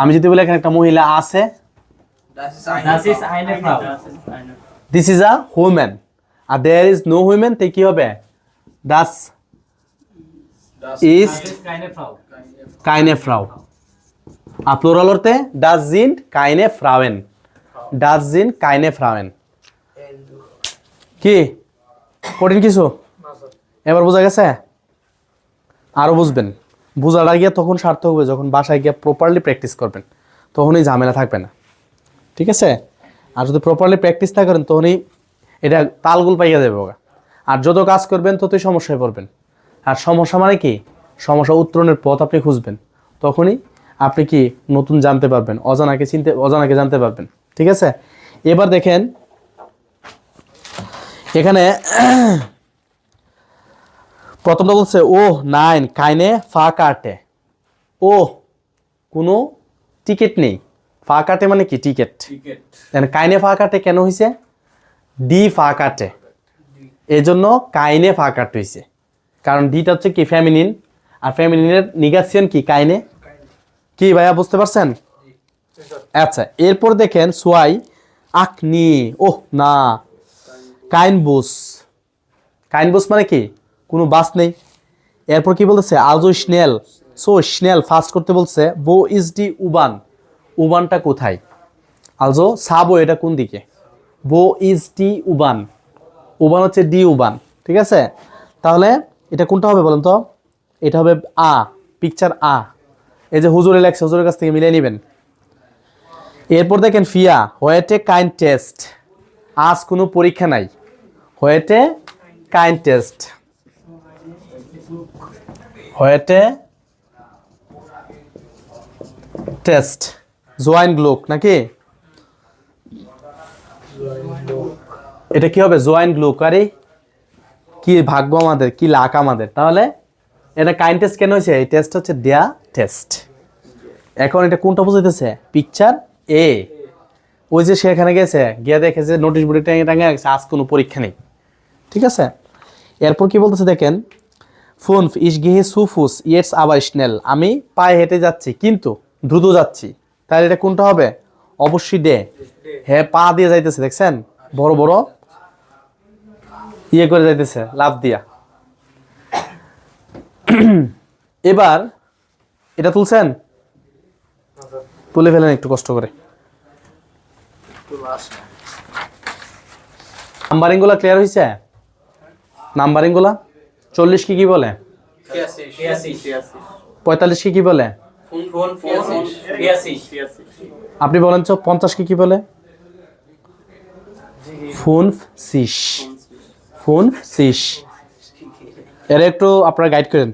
আমি যদি বলি এখানে একটা মহিলা আছে দিস ইজ আ হুমেন আর দেয়ার ইজ নো হুমেন তে কি হবে? দাস Frau. কাইনে ফ্রাউ আর প্লুরাল অর্থে ডাস জিন কাইনে ফ্রাউেন ডাস জিন কাইনে ফ্রাউেন কি? কঠিন কিছু? এবার বোঝা গেছে? আরও বুঝবেন। বোঝাটা গিয়ে তখন সার্থক হবে, যখন বাসায় গিয়ে প্রপারলি প্র্যাকটিস করবেন। তখনই ঝামেলা থাকবে না। ঠিক আছে? আর যদি প্রপারলি প্র্যাকটিস না করেন, তখনই এটা তালগুল পাইয়া দেবে ওগা। আর যত কাজ করবেন, ততই সমস্যায় পড়বেন। আর সমস্যা মানে কি? সমস্যা উত্তরণের পথ আপনি খুঁজবেন। তখনই আপনি কি নতুন জানতে পারবেন, অজানাকে চিনতে, অজানাকে জানতে পারবেন। ঠিক আছে? এবার দেখেন, এখানে প্রথমটা বলছে ও নাইন কাইনে ফা কাটে ও কোনো টিকিট নেই। ফা কাটে মানে কি? টিকিট। দেন কাইনে ফা কাটে কেন হয়েছে ডি ফা কাটে এই জন্য কাইনে ফা কাট হয়েছে কারণ ডিটা হচ্ছে কি? ফ্যামিনিন। আর ফ্যামিনিনের নিগাসিয়ান কি? কাইনে। কি ভাইয়া বুঝতে পারছেন? আচ্ছা এরপর দেখেন সোয়াই আকনি ওহ না। কাইন বুস কাইন বুস মানে কি? কোনো বাস নেই। এরপর কি বলতেছে? আলজো স্নেল। সো স্নেল ফাস্ট করতে বলছে বো ইজ ডি উবান। উবানটা কোথায়? আলজো, সাবো, এটা কোন দিকে? বো ইজ ডি উবান। উবান হচ্ছে ডি উবান, ঠিক আছে? তাহলে এটা কোনটা হবে বলেন তো? এটা হবে আ পিকচার আ। এই যে হুজুরে লেখছে, হুজুরের কাছ থেকে মিলিয়ে নেবেন। এরপর দেখেন ফিয়া, হোয়েটে কাইন্ড টেস্ট? আজ কোনো পরীক্ষা নাই। হোয়েটে কাইন্ড টেস্ট? হোয়েটে টেস্ট জোয়াইন গ্লোক নাকি? এটা কি হবে? জোয়াইন গ্লোক আরে কি ভাগ্য আমাদের, কি লাক আমাদের। তাহলে এটা কাইন্ড টেস্ট কেন হয়েছে? এই টেস্ট হচ্ছে দেয়া টেস্ট এখন এটা কোনটা বুঝাইতেছে? পিকচার এ ওই যে সেখানে গেছে, গিয়ে দেখে যে নোটিশ বোর্ডে টাঙিয়ে টাঙিয়ে আজ কোনো পরীক্ষা নেই। ঠিক আছে? এরপর কি বলতেছে দেখেন ফোন ইস গেহে সুফুস, ইয়েটস আবার স্নেল। আমি পায়ে হেঁটে যাচ্ছি, কিন্তু দ্রুত যাচ্ছি। তাহলে এটা কোনটা হবে? অবশ্যই ডে হ্যাঁ পা দিয়ে যাইতেছে, দেখছেন? বড় বড় ইয়ে করে যাইতেছে লাভ দিয়া। এবার এটা তুলছেন? তুলে ফেলেন একটু কষ্ট করে। নাম্বারিংগুলা ক্লিয়ার হয়েছে নাম্বারিংগুলা? চল্লিশ কি কি বলে. পঁয়তাল্লিশ কি কি বলে. আপনি বলেন তো পঞ্চাশ কি কি বলে? ফোন সিস ফোন সিস এরা একটু আপনারা গাইড করেন।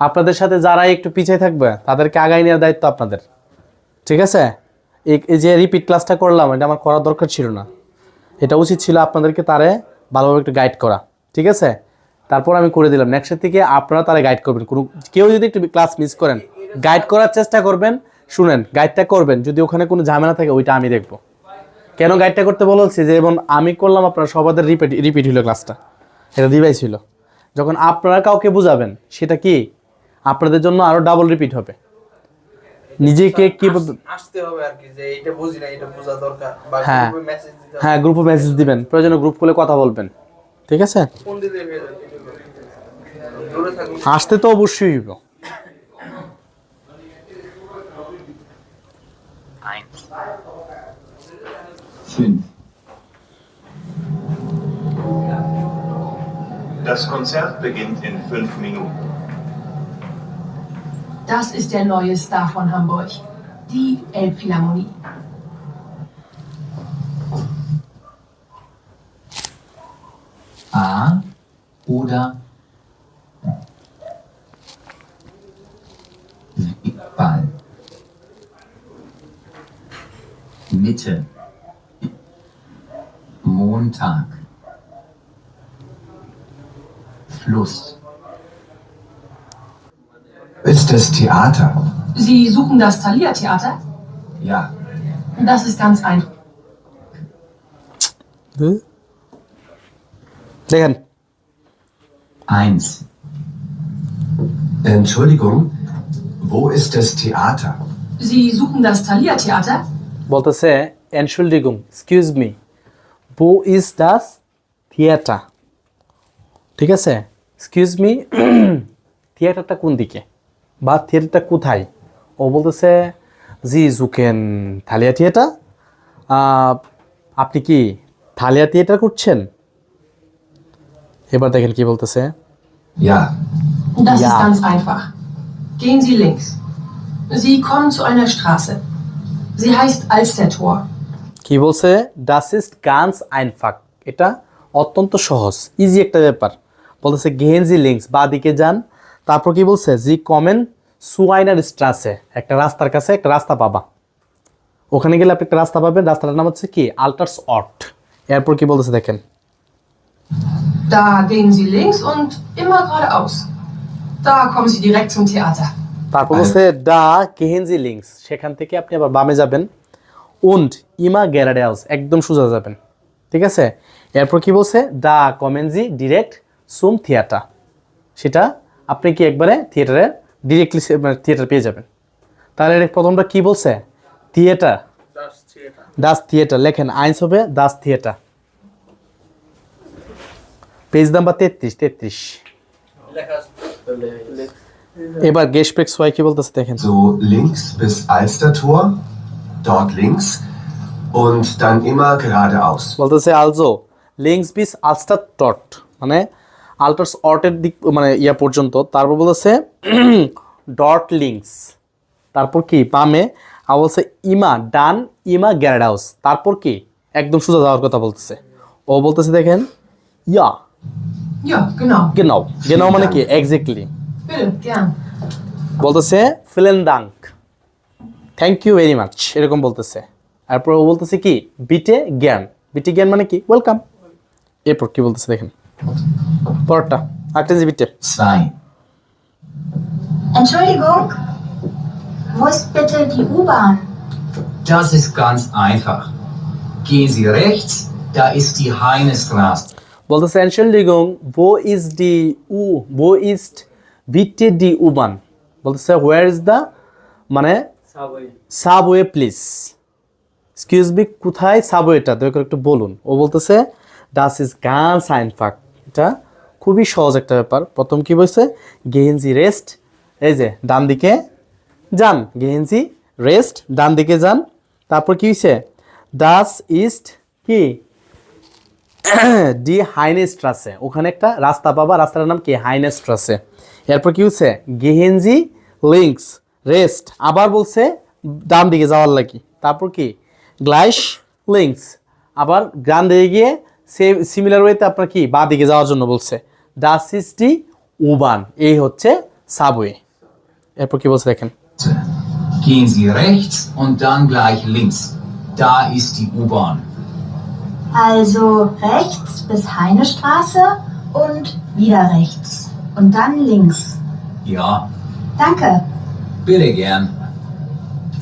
আপনাদের সাথে যারা একটু পিছিয়ে থাকবে তাদেরকে আগায় নেওয়ার দায়িত্ব আপনাদের। ঠিক আছে? এই যে রিপিট ক্লাসটা করলাম এটা আমার করার দরকার ছিল না। এটা উচিত ছিল আপনাদেরকে তারে ভালোভাবে একটু গাইড করা। ঠিক আছে? তারপর আমি করে দিলাম। নেক্সটের থেকে আপনারা তারা গাইড করবেন। কোনো কেউ যদি একটু ক্লাস মিস করেন গাইড করার চেষ্টা করবেন। শুনেন গাইডটা করবেন। যদি ওখানে কোনো ঝামেলা থাকে ওইটা আমি দেখব। কেন গাইডটা করতে বলছি যে এবং আমি করলাম আপনারা সবাদের রিপিট রিপিট হলো ক্লাসটা এটা ডিভাইস ছিল যখন আপনারা কাউকে বুঝাবেন সেটা কি? আপনাদের জন্য আরও ডাবল রিপিট হবে। নিজেকে কি আসতে হবে আর কি যে এটা বুঝি না এটা বোঝা দরকার। হ্যাঁ। গ্রুপে মেসেজ হ্যাঁ গ্রুপে মেসেজ দিবেন। প্রয়োজনে গ্রুপ খুলে কথা বলবেন। ঠিক আছে? ফোন দিলে আসতে তো অবশ্যই হইব Fünf. Das Konzert beginnt in fünf Minuten. Das ist der neue Star von Hamburg. Die Elbphilharmonie. A oder Mitte. Montag. Fluss. Ist es Theater? Sie suchen das Thalia-Theater? Ja. Das ist ganz einfach. Hm? Sehen. Eins. Entschuldigung, wo ist das Theater? Sie suchen das Thalia-Theater? বলতেছে এনশুলডিগুম excuse me বো ইজ দাস থিয়েটার ঠিক আছে excuse me থিয়েটারটা কোন দিকে বা থিয়েটারটা কোথায় ও বলতেছে জি জুকেন থালিয়া থিয়েটার আপনি কি থালিয়া থিয়েটার করছেন এবার দেখেন কি বলতেছে Ja. Das Ja. ist ganz einfach. Gehen Sie links. Sie kommen zu einer Straße. Sie heißt Alstertor. কি বলছে? ডাস ইস গানস আইনফাক এটা অত্যন্ত সহজ ইজি একটা ব্যাপার। বলতেছে গেহেনজি লিঙ্কস বা দিকে যান। তারপর কি বলছে? জি কমেন সুয়াইনার স্ট্রাসে একটা রাস্তার কাছে একটা রাস্তা পাবা। ওখানে গেলে আপনি একটা রাস্তা পাবেন রাস্তাটার নাম হচ্ছে কি? আল্টার্স অট এরপর কি বলতেছে দেখেন। Da gehen Sie links und immer geradeaus. Da kommen Sie direkt zum Theater. তারপর বলছে ডা কেহেনজি লিঙ্কস সেখান থেকে আপনি আবার বামে যাবেন। উন্ড ইমা গ্যারাডে হাউস একদম সোজা যাবেন। ঠিক আছে? এরপর কি বলছে? ডা কমেনজি ডিরেক্ট সুম থিয়েটার। সেটা আপনি কি একবারে থিয়েটারে ডিরেক্টলি থিয়েটার পেয়ে যাবেন। তাহলে এর প্রথমটা কি বলছে? থিয়েটার। দাস থিয়েটার। লেখেন আইনস হবে দাস থিয়েটার। পেজ নাম্বার তেত্রিশ তেত্রিশ। এবার গেস্টপেক্স ওয়াই কি বলতেছে দেখেন So links bis Alstertor, dort links und dann immer geradeaus. বলতেছে আলজো লিঙ্কস বিস আলস্টার টট মানে আল্টার্স অটের দিক মানে ইয়া পর্যন্ত তারপর বলেছে ডট লিঙ্কস তারপর কি বামে আর বলছে ইমা ডান ইমা গ্যারাডাউস তারপর কি একদম সোজা যাওয়ার কথা বলতেছে ও বলতেছে দেখেন ইয়া. গেনাও গেনাও মানে কি এক্স্যাক্টলি. বলতেছে ফিলেন ডাঙ্ক থ্যাংক ইউ ভেরি মাচ এরকম বলতেছে। তারপর ও বলতেছে কি বিটে জ্ঞান। বিটে জ্ঞান মানে কি? ওয়েলকাম এরপর কি বলতেছে দেখেন। পরটা আরেকটা যে বিটে। Entschuldigung, wo ist bitte die U-Bahn? das ist ganz einfach. Gehen Sie rechts, da ist die Heinestraße. বলতেছে এনশেলডিগং বো ইজ ডি উ বো ইজ বিটে ডি উবান। বলতেছে হোয়ার ইজ দ্য মানে সাবওয়ে প্লিজ এক্সকিউজ মি কোথায় সাবওয়েটা দয়া করে একটু বলুন। ও বলতেছে ডাস ইজ গান সাইন ফাক এটা খুবই সহজ একটা ব্যাপার। প্রথম কি বলছে? গেহেনজি রেস্ট এই যে ডান দিকে যান। গেহেনজি রেস্ট ডান দিকে যান। তারপর কি হয়েছে ডাস ইস্ট কি? ডি হাইনেস্ট্রাসে ওখানে একটা রাস্তা পাবা। রাস্তাটার নাম কি? হাইনেস্ট্রাসে এরপর কি হচ্ছে? গেহেনজি লিঙ্কস রেস্ট আবার বলছে ডান দিকে যাওয়ার লাগি। তারপর কি? গ্লাইশ লিঙ্কস আবার গ্রান দিকে গিয়ে সেম সিমিলার ওয়েতে আপনার কি? বা দিকে যাওয়ার জন্য বলছে। ডাসিসটি উবান এই হচ্ছে সাবওয়ে এরপর কি বলছে দেখেন? Gehen Sie rechts und dann gleich links. Da ist die U-Bahn. Also rechts bis Heinestraße und wieder rechts. Und dann links. Ja, Danke. bitte gern.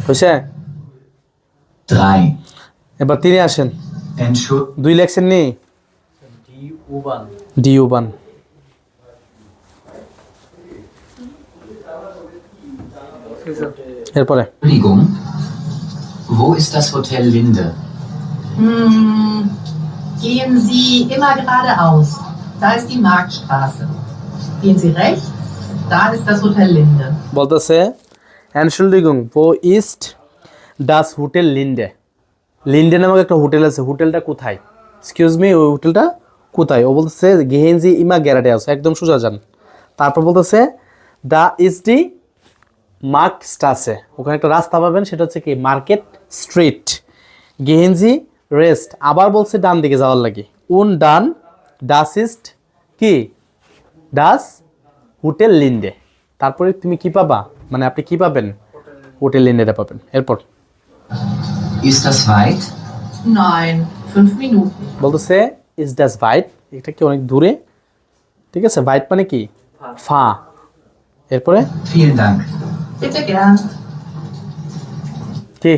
হয়েছে Drei. এবার তিনি আসেন দুই লেখছেন নেই ডি উবান এরপরে Entschuldigung. Wo ist das Hotel Linde? Hm, gehen Sie immer geradeaus. Da ist die Marktstraße. Gehen Sie rechts. Da ist das Hotel Linde. বলতেছে অ্যানশুলডিগুং ও ইস্ট ডাস হোটেল লিন্ডে লিন্ডে নামক একটা হোটেল আছে। হোটেলটা কোথায়? এক্সকিউজ মি ওই হোটেলটা কোথায়? ও বলতেছে গেহেনজি ইমা গ্যারাডে আছে, একদম সোজা যান। তারপর বলতেছে দ্য ইস ডি মার্ক স্টাসে। ওখানে একটা রাস্তা পাবেন, সেটা হচ্ছে কি মার্কেট স্ট্রিট। গেহেনজি রেস্ট। আবার বলছে, ডান দিকে যাওয়ার লাগে। উন ডান ডাস ইস্ট কি ডাস হোটেল লিন্ডে তারপরে তুমি কি পাবা? মানে আপনি কি পাবেন? হোটেল লিন্ডেটা পাবেন। এরপর। Ist das weit? Nein, fünf Minuten. বলতেছে ইজ ডাস ভাইট এটা কি অনেক দূরে? ঠিক আছে ভাইট মানে কি? ফা। এরপরে? Vielen Dank. Bitte gern. কি?